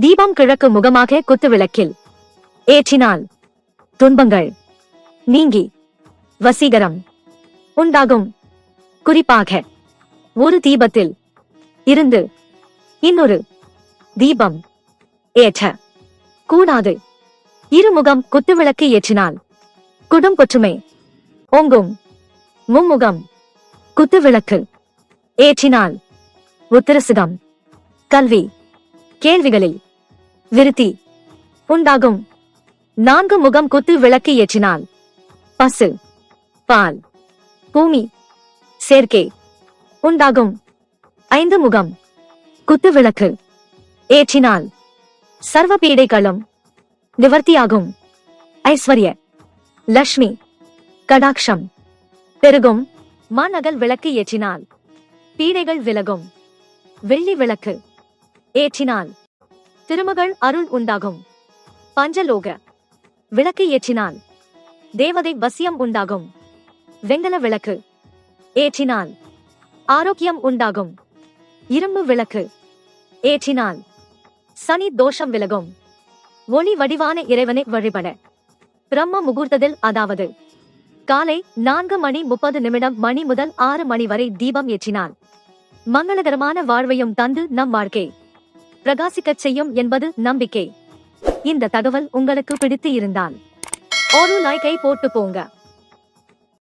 தீபம் கிழக்கு முகமாக குத்துவிளக்கில் ஏற்றினால் துன்பங்கள் நீங்கி வசீகரம் உண்டாகும். குறிப்பாக ஒரு தீபத்தில் இருந்து இன்னொரு தீபம் ஏற்ற. கூடாது. இருமுகம் குத்துவிளக்கு ஏற்றினால் குடும்பொற்றுமை ஓங்கும். மும்முகம் குத்துவிளக்கு ஏற்றினால் உத்தரசுகம். கல்வி கேள்விகளில் விருத்தி. உண்டாகும். நான்கு முகம் குத்து விளக்கு ஏற்றினால் பசு. பால். பூமி. சேர்க்கை. உண்டாகும். ஐந்து முகம். குத்து விளக்கு. ஏற்றினால் சர்வ பீடைகளும் நிவர்த்தியாகும். ஐஸ்வர்ய. லக்ஷ்மி. கடாக்ஷம் பெருகும். மாநகல் விளக்கு ஏற்றினால் பீடைகள் விலகும். வெள்ளி விளக்கு. ஏற்றினால் திருமகள் அருள் உண்டாகும். பஞ்சலோக. விளக்கு ஏற்றினால். தேவதை வசியம் உண்டாகும். வெங்கல விளக்கு. ஏற்றினால். ஆரோக்கியம் உண்டாகும். இரும்பு விளக்கு. ஏற்றினால். சனி தோஷம் விலகும். ஒளி வடிவான இறைவனை வழிபட. பிரம்ம முகூர்த்தத்தில் அதாவது. காலை நான்கு மணி முப்பது நிமிடம் மணி முதல் ஆறு மணி வரை தீபம் ஏற்றினால். மங்களகரமான வாழ்வையும் தந்து நம் வாழ்க்கை. பிரகாசிக்கச் செய்யும் என்பது நம்பிக்கை. இந்த தகவல் உங்களுக்கு பிடித்து இருந்தால் ஒரு லைக்கை போட்டு போங்க